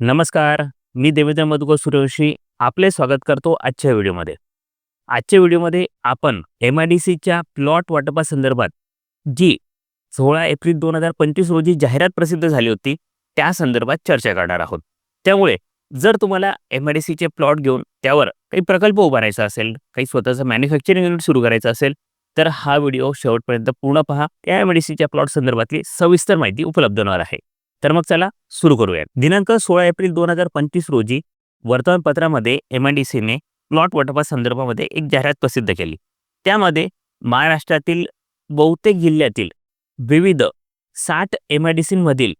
नमस्कार मी देवेंद्र मधुकर सूर्यवंशी आपले स्वागत करतो आजच्या व्हिडिओमध्ये. आजच्या व्हिडिओमध्ये आपण एम आय डी सीच्या प्लॉट वाटपासंदर्भात जी सोळा एप्रिल दोन हजार पंचवीस रोजी जाहिरात प्रसिद्ध झाली होती त्या संदर्भात चर्चा करणार आहोत. त्यामुळे जर तुम्हाला एम आय डी सीचे प्लॉट घेऊन त्यावर काही प्रकल्प उभारायचा असेल काही स्वतःचं मॅन्युफॅक्चरिंग युनिट सुरू करायचं असेल तर हा व्हिडिओ शेवटपर्यंत पूर्ण पहा. त्या एम आय डी सीच्या प्लॉट संदर्भातली सविस्तर माहिती उपलब्ध होणार आहे. तर मग चला सुरू करूया दिनांक सोळा एप्रिल दोन हजार पंचवीस रोजी वर्तमानपत्रामध्ये एम आय डी सीने प्लॉट वाटपा संदर्भामध्ये एक जाहिरात प्रसिद्ध केली. त्यामध्ये महाराष्ट्रातील बहुतेक जिल्ह्यातील विविध साठ एम आय डी सीमधील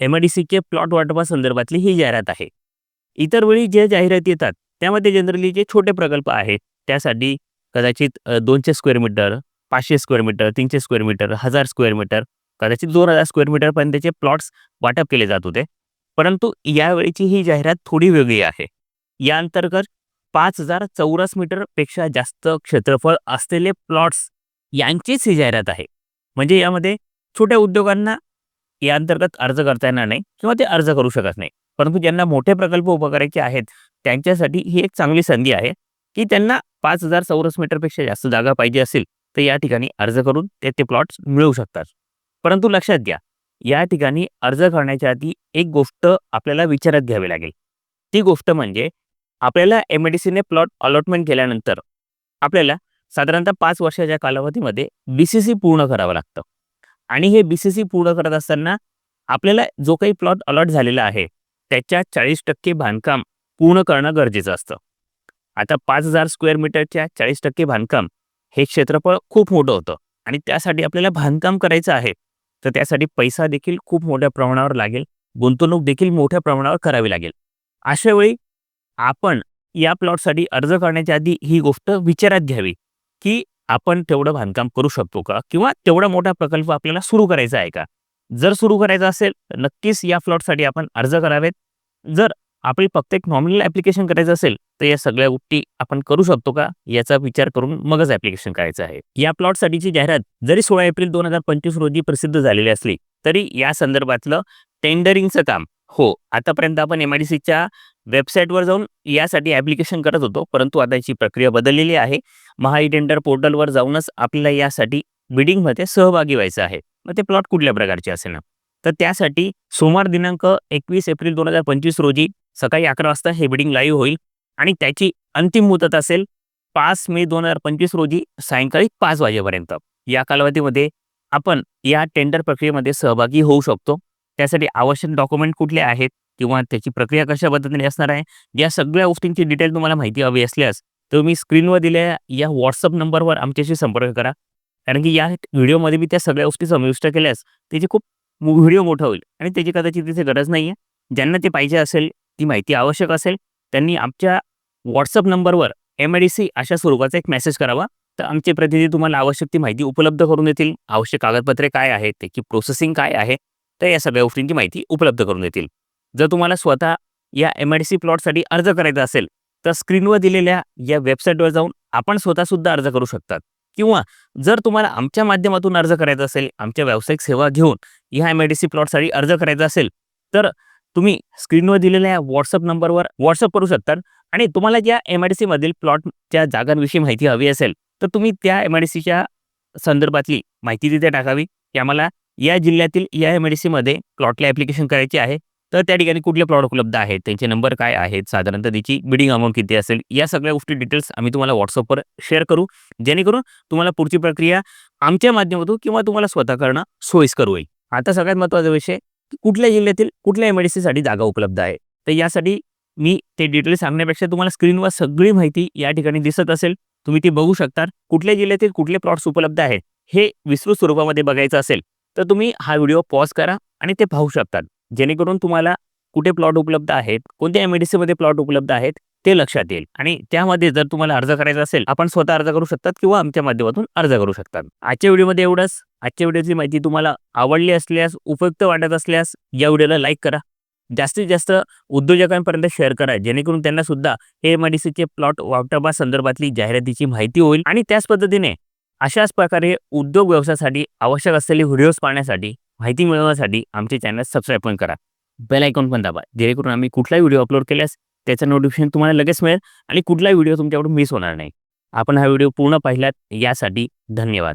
एम आय डी सीचे प्लॉट वाटपा संदर्भातली ही जाहिरात आहे. इतर वेळी जे जाहिराती येतात त्यामध्ये जनरली जे छोटे प्रकल्प आहेत त्यासाठी कदाचित दोनशे स्क्वेअर मीटर पाचशे स्क्वेअर मीटर तीनशे स्क्वेअर मीटर हजार स्क्वेअर मीटर कदाचित दोन हजार स्क्वेअर मीटरपर्यंतचे प्लॉट्स वाटप केले जात होते. परंतु यावेळीची ही जाहिरात थोडी वेगळी आहे. या अंतर्गत पाच हजार चौरस मीटरपेक्षा जास्त क्षेत्रफळ असलेले प्लॉट्स यांचीच ही जाहिरात आहे. म्हणजे यामध्ये छोट्या उद्योगांना या अंतर्गत अर्ज करता येणार नाही किंवा ते अर्ज करू शकत नाही. परंतु ज्यांना मोठे प्रकल्प उभे करायचे आहेत त्यांच्यासाठी ही एक चांगली संधी आहे की त्यांना पाच हजार चौरस मीटरपेक्षा जास्त जागा पाहिजे असेल तर या ठिकाणी अर्ज करून ते ते प्लॉट्स मिळवू शकतात. परंतु लक्षात घ्या या ठिकाणी अर्ज करण्याच्या आधी एक गोष्ट आपल्याला विचारात घ्यावी लागेल. ती गोष्ट म्हणजे आपल्याला एम डी सीने प्लॉट अलॉटमेंट केल्यानंतर आपल्याला साधारणतः पाच वर्षाच्या कालावधीमध्ये बी सी सी पूर्ण करावं लागतं. आणि हे बी सी सी पूर्ण करत असताना आपल्याला जो काही प्लॉट अलॉट झालेला आहे त्याच्या चाळीस टक्के बांधकाम पूर्ण करणं गरजेचं असतं. आता पाच हजार स्क्वेअर मीटरच्या चाळीस टक्के बांधकाम हे क्षेत्रफळ खूप मोठं होतं आणि त्यासाठी आपल्याला बांधकाम करायचं आहे. तर त्यासाठी पैसा देखील खूप मोठ्या प्रमाणावर लागेल. गुंतवणूक देखील मोठ्या प्रमाणावर करावी लागेल. अशा वेळी आपण या प्लॉटसाठी अर्ज करण्याच्या आधी ही गोष्ट विचारात घ्यावी की आपण तेवढं बांधकाम करू शकतो का? किंवा तेवढा मोठा प्रकल्प आपल्याला सुरू करायचा आहे का? जर सुरू करायचा असेल तर नक्कीच या प्लॉटसाठी आपण अर्ज करावेत. जर आपली फक्त एक नॉमिनल ॲप्लिकेशन करायचं असेल तर या सगळ्या गोष्टी आपण करू शकतो का? याचा विचार करून मगच ॲप्लिकेशन करायचं आहे. या प्लॉटसाठीची जाहिरात जरी सोळा एप्रिल दोन हजार पंचवीस रोजी प्रसिद्ध झालेली असली तरी या संदर्भातलं टेंडरिंगचं काम हो आतापर्यंत आपण एम आय डी सीच्या वेबसाईटवर जाऊन यासाठी ॲप्लिकेशन करत होतो परंतु आता याची प्रक्रिया बदललेली आहे. महाई टेंडर पोर्टलवर जाऊनच आपल्याला यासाठी बिडिंगमध्ये सहभागी व्हायचं आहे. मग ते प्लॉट कुठल्या प्रकारचे असेल? ना तर त्यासाठी सोमवार दिनांक एकवीस एप्रिल दोन हजार पंचवीस रोजी सकाळी अकरा वाजता हे बिडिंग लाईव्ह होईल आणि त्याची अंतिम मुदत असेल पाच मे दोन हजार पंचवीस रोजी सायंकाळी पाच वाजेपर्यंत. या कालावधीमध्ये आपण या टेंडर प्रक्रियेमध्ये सहभागी होऊ शकतो. त्यासाठी आवश्यक डॉक्युमेंट कुठले आहेत किंवा त्याची प्रक्रिया कशा पद्धतीने असणार आहे या सगळ्या गोष्टींची डिटेल तुम्हाला माहिती हवी असल्यास तुम्ही स्क्रीनवर दिलेल्या या व्हॉट्सअप नंबरवर आमच्याशी संपर्क करा. कारण की या व्हिडिओमध्ये मी त्या सगळ्या गोष्टी समाविष्ट केल्यास त्याची खूप व्हिडिओ मोठा होईल आणि त्याची कदाचित तिथे गरज नाही आहे ज्यांना ते पाहिजे असेल ती माहिती आवश्यक असेल त्यांनी आमच्या व्हॉट्सअप नंबरवर एम आय डी सी अशा स्वरूपाचा एक मेसेज करावा. तर आमचे प्रतिनिधी तुम्हाला आवश्यक ती माहिती उपलब्ध करून देतील. आवश्यक कागदपत्रे काय आहेत त्याची प्रोसेसिंग काय आहे तर या सगळ्या गोष्टींची माहिती उपलब्ध करून देतील. जर तुम्हाला स्वतः या एम आय डी सी प्लॉटसाठी अर्ज करायचा असेल तर स्क्रीनवर दिलेल्या या वेबसाईटवर जाऊन आपण स्वतःसुद्धा अर्ज करू शकतात. किंवा जर तुम्हाला आमच्या माध्यमातून अर्ज करायचा असेल आमच्या व्यावसायिक सेवा घेऊन ह्या एम आय डी सी प्लॉटसाठी अर्ज करायचा असेल तर तुम्ही स्क्रीनवर दिलेल्या व्हॉट्सअप नंबरवर व्हॉट्सअप करू शकतात. आणि तुम्हाला ज्या एम आय डी सीमधील प्लॉटच्या जागांविषयी माहिती हवी असेल तर तुम्ही त्या एम आय डी सीच्या संदर्भातली माहिती तिथे टाकावी की आम्हाला या जिल्ह्यातील या एम आय डी सीमध्ये प्लॉटला ॲप्लिकेशन करायचे आहे. तर त्या ठिकाणी कुठले प्लॉट उपलब्ध आहेत त्यांचे नंबर काय आहेत साधारणतः त्याची बिडिंग अमाऊंट किती असेल या सगळ्या गोष्टी डिटेल्स आम्ही तुम्हाला व्हॉट्सअपवर शेअर करू. जेणेकरून तुम्हाला पुढची प्रक्रिया आमच्या माध्यमातून किंवा तुम्हाला स्वतः करणं सोयीस्कर होईल. आता सगळ्यात महत्त्वाचा विषय कुठल्या जिल्ह्यातील कुठल्या एम जागा उपलब्ध आहे? तर यासाठी मी ते डिटेल्स सांगण्यापेक्षा तुम्हाला स्क्रीनवर सगळी माहिती या ठिकाणी दिसत असेल. तुम्ही ती बघू शकता कुठल्या जिल्ह्यातील कुठले प्लॉट्स उपलब्ध आहेत हे विस्तृत स्वरूपामध्ये बघायचं असेल तर तुम्ही हा व्हिडिओ पॉज करा आणि ते पाहू शकतात. जेणेकरून तुम्हाला कुठे प्लॉट उपलब्ध आहेत कोणत्या एमएडीसीमध्ये प्लॉट उपलब्ध आहेत ते लक्षात येईल. आणि त्यामध्ये जर तुम्हाला अर्ज करायचा असेल आपण स्वतः अर्ज करू शकतात किंवा आमच्या माध्यमातून अर्ज करू शकतात. आजच्या व्हिडिओमध्ये एवढंच. आजच्या व्हिडिओची माहिती तुम्हाला आवडली असल्यास उपयुक्त वाटत असल्यास या व्हिडिओला लाईक करा. जास्तीत जास्त उद्योजकांपर्यंत शेअर करा जेणेकरून त्यांना सुद्धा हे एम आय डी सीचे प्लॉट वाटपा संदर्भातली जाहिरातीची माहिती होईल. आणि त्याच पद्धतीने अशाच प्रकारे उद्योग व्यवसायासाठी आवश्यक असलेले व्हिडिओज पाहण्यासाठी माहिती मिळवण्यासाठी आमचे चॅनल सबस्क्राईब पण करा. बेल आयकॉन पण दाबा जेणेकरून आम्ही कुठलाही व्हिडिओ अपलोड केल्यास त्याचं नोटिफिकेशन तुम्हाला लगेच मिळेल आणि कुठलाही व्हिडिओ तुमच्याकडून मिस होणार नाही. आपण हा व्हिडिओ पूर्ण पाहिलात यासाठी धन्यवाद.